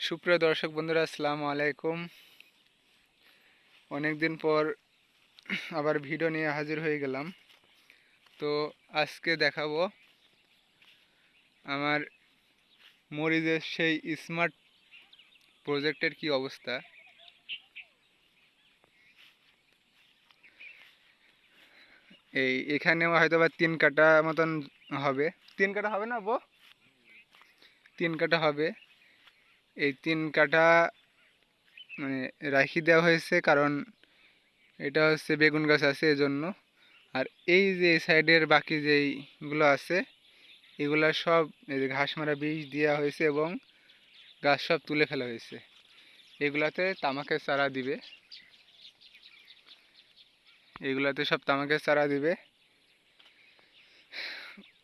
সুপ্রিয় দর্শক বন্ধুরা, আসসালামু আলাইকুম। অনেকদিন পর আবার ভিডিও নিয়ে হাজির হয়ে গেলাম। তো আজকে দেখাবো আমার মরিচের সেই স্মার্ট প্রজেক্টের কি অবস্থা। এই এখানেও হয়তো বা তিন কাটা মতন হবে। তিন কাটা হবে না বো? তিন কাটা হবে। এই তিন কাঠা মানে রাখি দেওয়া হয়েছে, কারণ এটা হচ্ছে বেগুন গাছ আছে এজন্য। আর এই যে সাইডের বাকি যেইগুলো আছে, এগুলা সব এই যে ঘাস মারা বীজ দেওয়া হয়েছে এবং গাছ সব তুলে ফেলা হয়েছে। এগুলাতে তামাকের চারা দিবে। এগুলাতে সব তামাকের চারা দিবে।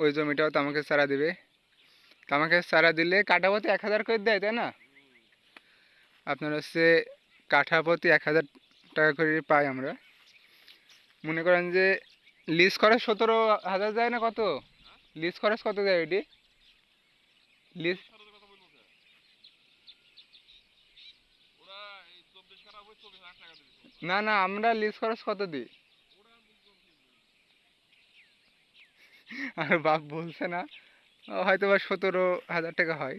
ওই জমিটাও তামাকের চারা দিবে। তামাকের চারা দিলে কাঠা প্রতি এক হাজার করে দেয়, তাই না? আপনার হচ্ছে কাঠা প্রতি এক হাজার টাকা করে পাই আমরা। মনে করেন যে লিজ খরচ সতেরো হাজার যায় না কত? লিজ খরচ কত যায় এটি লিজ না না, আমরা লিজ খরচ কত দিই? আর বাপ বলছে না হয়তো বা সতেরো হাজার টাকা হয়।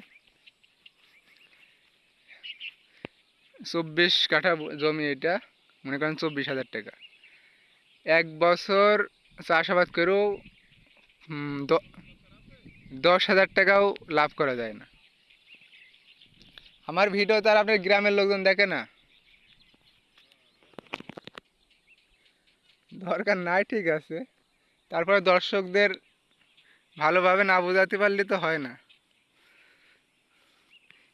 চব্বিশ কাঠা জমি এটা, মনে করেন চব্বিশ হাজার টাকা। এক বছর চাষাবাদ করেও দশ হাজার টাকাও লাভ করা যায় না। আমার ভিডিও তো আর আপনার গ্রামের লোকজন দেখে না। দরকার নাই, ঠিক আছে। তারপরে দর্শকদের ভালোভাবে না বোঝাতে পারলে তো হয় না।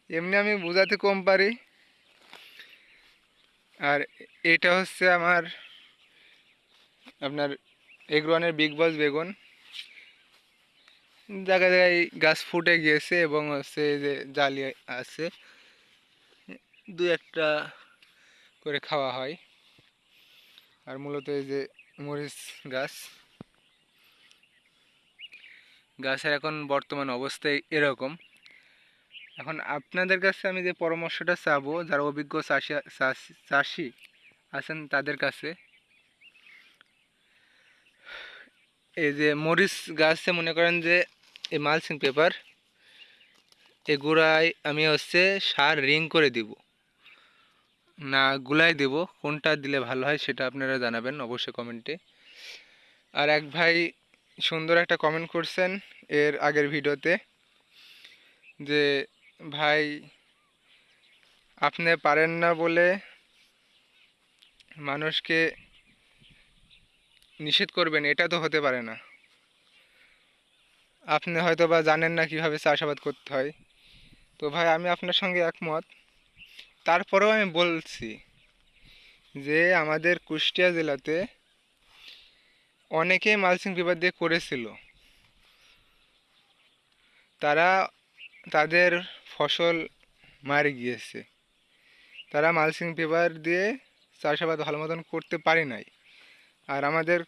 এমনি আমি বোঝাতে কম পারি। আর এটা হচ্ছে আমার আপনার এগ্রোয়ানের বিগ বস বেগুন। জায়গায় জায়গায় গাছ ফুটে গিয়েছে এবং হচ্ছে এই যে জালি আছে। দু একটা করে খাওয়া হয়। আর মূলত এই যে মরিচ গাছ। গাছের এখন বর্তমান অবস্থায় এরকম। এখন আপনাদের কাছে আমি যে পরামর্শটা চাবো, যারা অভিজ্ঞ চাষি, চাষি- আছেন তাদের কাছে, এই যে মরিচ গাছে মনে করেন যে এই মালসিং পেপার এই গুঁড়ায় আমি হচ্ছে সার রিং করে দিব। না, গুলাই দেব, কোনটা দিলে ভালো হয় সেটা আপনারা জানাবেন অবশ্যই কমেন্টে আর এক ভাই সুন্দর একটা কমেন্ট করছেন এর আগের ভিডিওতে যে ভাই, আপনি পারেন না বলে মানুষকে নিষেধ করবেন, এটা তো হতে পারে না। আপনি হয়তো বা জানেন না কীভাবে চাষাবাদ করতে হয়। তো ভাই, আমি আপনার সঙ্গে একমত। তারপরেও আমি বলছি যে, আমাদের কুষ্টিয়া জেলাতে অনেকেই মালসিং পেপার দিয়ে করেছিল। তারা তাদের ফসল মারে গিয়েছে। তারা মালসিং পেপার দিয়ে চাষাবাদ ভালো মতন করতে পারে নাই। আর আমাদের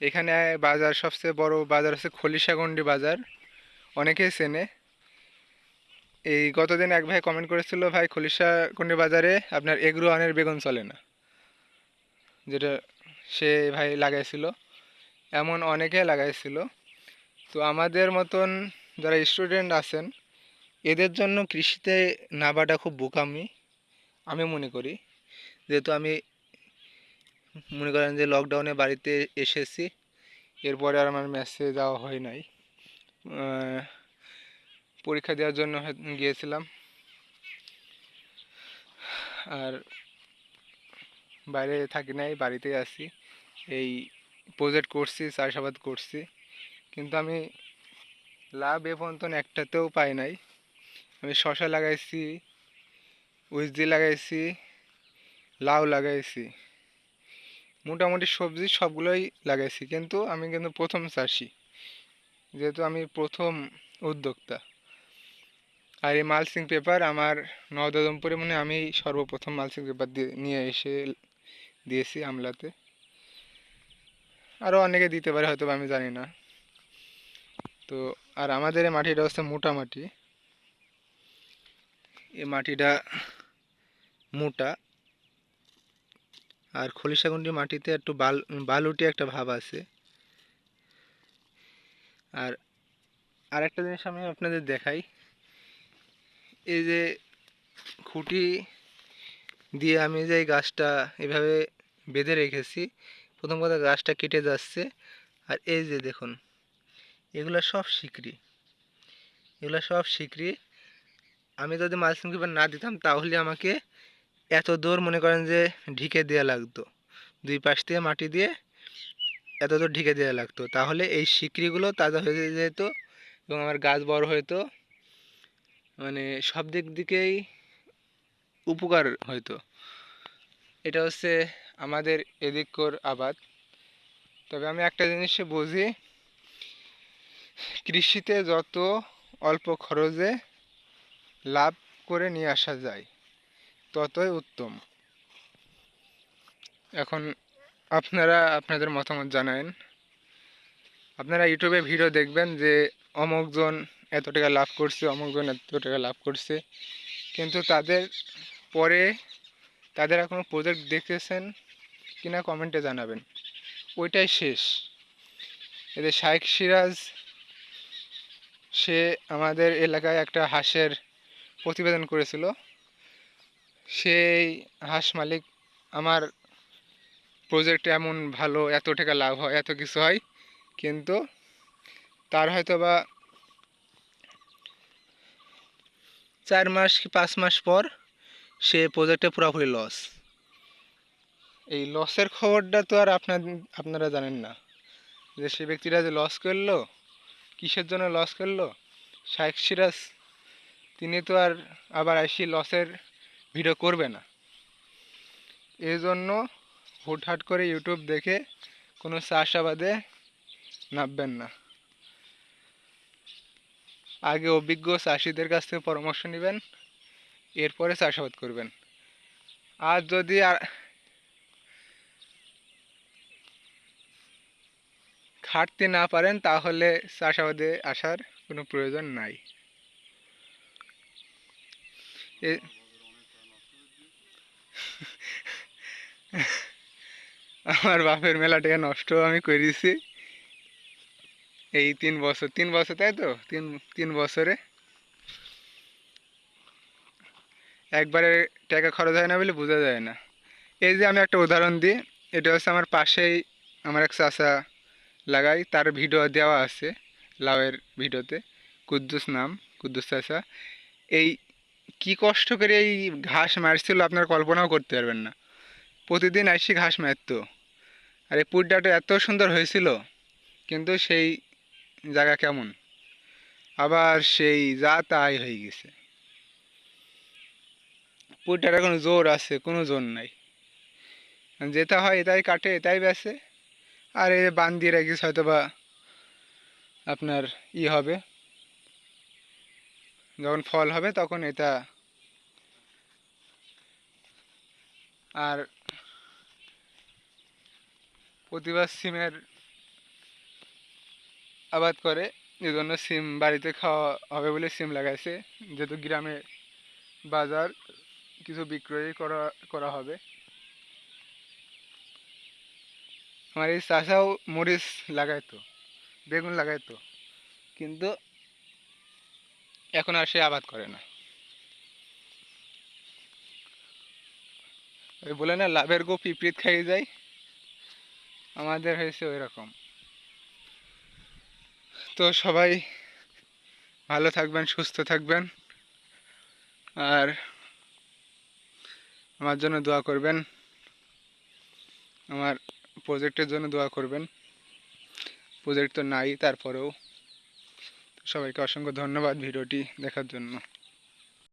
এখানে বাজার, সবচেয়ে বড় বাজার হচ্ছে খলিশাগন্ডি বাজার। অনেকেই চেনে। এই গতদিন এক ভাই কমেন্ট করেছিল, ভাই, খলিশাগন্ডি বাজারে আপনার এগ্রো আনের বেগুন চলে না। যেটা সে ভাই লাগাইছিল। এমন অনেকে লাগাইছিল। তো আমাদের মতন যারা স্টুডেন্ট আছেন এদের জন্য কৃষিতে নাবাটা খুব বোকামি, আমি মনে করি। যেহেতু আমি মনে করেন যে লকডাউনে বাড়িতে এসেছি, এরপরে আর আমার ম্যাচে যাওয়া হয় নাই। পরীক্ষা দেওয়ার জন্য গিয়েছিলাম। আর বাইরে থাকি নাই, বাড়িতে আছি। এই প্রজেক্ট করছি, চাষাবাদ করছি। কিন্তু আমি লাভ এ পর্যন্ত একটাতেও পাই নাই। আমি শশা লাগাইছি উইজদি লাগাইছি, লাউ লাগাইছি। মোটামুটি সবজি সবগুলোই লাগাইছি, কিন্তু আমি কিন্তু প্রথম চাষি। যেহেতু আমি প্রথম উদ্যোক্তা। আর এই মালসিং পেপার আমার নদমপুরে মানে আমি সর্বপ্রথম মালসিং পেপার দিয়ে, নিয়ে এসে দিয়েছি আমলাতে। আরও অনেকে দিতে পারে হয়তো আমি জানি না। তো, আর আমাদের এই মাটিটা হচ্ছে মোটা মাটি এই মাটিটা মোটা আর খলিশাগুন্ডি মাটিতে একটু বাল, বালুটি একটা ভাব আছে। আর আরেকটা জিনিস আমি আপনাদের দেখাই, এই যে খুঁটি দিয়ে আমি যে গাছটা এভাবে বেঁধে রেখেছি, প্রথম কথা গাছটা কেটে যাচ্ছে, আর এই যে দেখুন, এগুলো সব শিকড়ি, এগুলো সব শিকড়ি আমি যদি মালচিং পেপার না দিতাম, তাহলে আমাকে এত দূর মনে করেন যে ঢিকে দেওয়া লাগতো। দুই পাশ দিয়ে মাটি দিয়ে এত দূর ঢিকে দেওয়া লাগতো। তাহলে এই শিকড়িগুলো তাজা হয়ে যেত এবং আমার গাছ বড় হতো মানে সব দিক দিকেই উপকার হতো এটা হচ্ছে আমাদের এদিকর আবাদ। তবে আমি একটা জিনিস বুঝি, কৃষিতে যত অল্প খরচে লাভ করে নিয়ে আসা যায়। ততই উত্তম। এখন আপনারা, আপনাদের মতামত জানান আপনারা ইউটিউবে ভিডিও দেখবেন যে অমুকজন এত টাকা লাভ করছে অমুকজন এত টাকা লাভ করছে। কিন্তু তাদের পরে তাদের এখনও প্রজেক্ট দেখেছেন কিনা কমেন্টে জানাবেন। ওইটাই শেষ। এদের শাইখ সিরাজ, সে আমাদের এলাকায় একটা হাঁসের প্রতিবেদন করেছিল। সেই হাঁস মালিক আমার প্রজেক্ট এমন ভালো, এত টাকা লাভ হয়, এত কিছু হয়, কিন্তু তার হয়তো বা চার মাস কি পাঁচ মাস পর সে প্রজেক্টে পুরোপুরি লস এই লসের খবরটা তো আর আপনার, আপনারা জানেন না। যে সে ব্যক্তিরা যে লস করল, কিসের জন্য লস করল? শাইখ সিরাজ তিনি তো আর আবার আইসি লসের ভিডিও করবে না। এই জন্য হুটহাট করে ইউটিউব দেখে কোনো চাষাবাদে নামবেন না। আগে অভিজ্ঞ চাষিদের কাছ থেকে পরামর্শ নেবেন, এরপরে চাষাবাদ করবেন। আর যদি আর খাটতে না পারেন, তাহলে চাষাবাদে আসার কোনো প্রয়োজন নাই। আমার বাপের মেলাটাকে নষ্ট আমি করেছি। এই তিন বছর তিন বছর, তাই তো? তিন তিন বছরে। একবারে টাকা খরচ হয় না বলে বোঝা যায় না। এই যে আমি একটা উদাহরণ দিই, এটা হচ্ছে আমার পাশেই আমার এক চাষা লাগাই, তার ভিডিও দেওয়া আছে, লাউয়ের ভিডিওতে। কুদ্দুস নাম, কুদ্দুস চাষা এই কি কষ্ট করে এই ঘাস মারছিল আপনার কল্পনাও করতে পারবেন না। প্রতিদিন আসি ঘাস মারতো। আর এই পুড্ডাটা এত সুন্দর হয়েছিল, কিন্তু সেই জায়গা কেমন? আবার সেই যা তাই হয়ে গেছে। পুড্ডাটা কোনো জোর আছে, কোনো জোর নাই। যেটা হয় এটাই কাটে, এটাই বেছে আর এই বান দিয়ে রাখিস হয়তো বা আপনার ই হবে। যখন ফল হবে তখন এটা আর প্রতিবার সিমের আবাদ করে এই জন্য সিম বাড়িতে খাওয়া হবে বলে সিম লাগাইছে। যেহেতু গ্রামে বাজার, কিছু বিক্রয় করা করা হবে। আমার এই চাষাও মরিচ লাগাইতো, বেগুন লাগাইতো, কিন্তু এখন আর সে আবাদ করে না। ওই বলে না, লাভের গো পিঁপড়িত খাইয়ে যায় আমাদের হয়েছে ওই রকম তো সবাই ভালো থাকবেন, সুস্থ থাকবেন। আর আমার জন্য দোয়া করবেন। আমার প্রজেক্টের জন্য দোয়া করবেন। প্রজেক্ট তো নাই, তারপরেও। সবাইকে অসংখ্য ধন্যবাদ ভিডিওটি দেখার জন্য।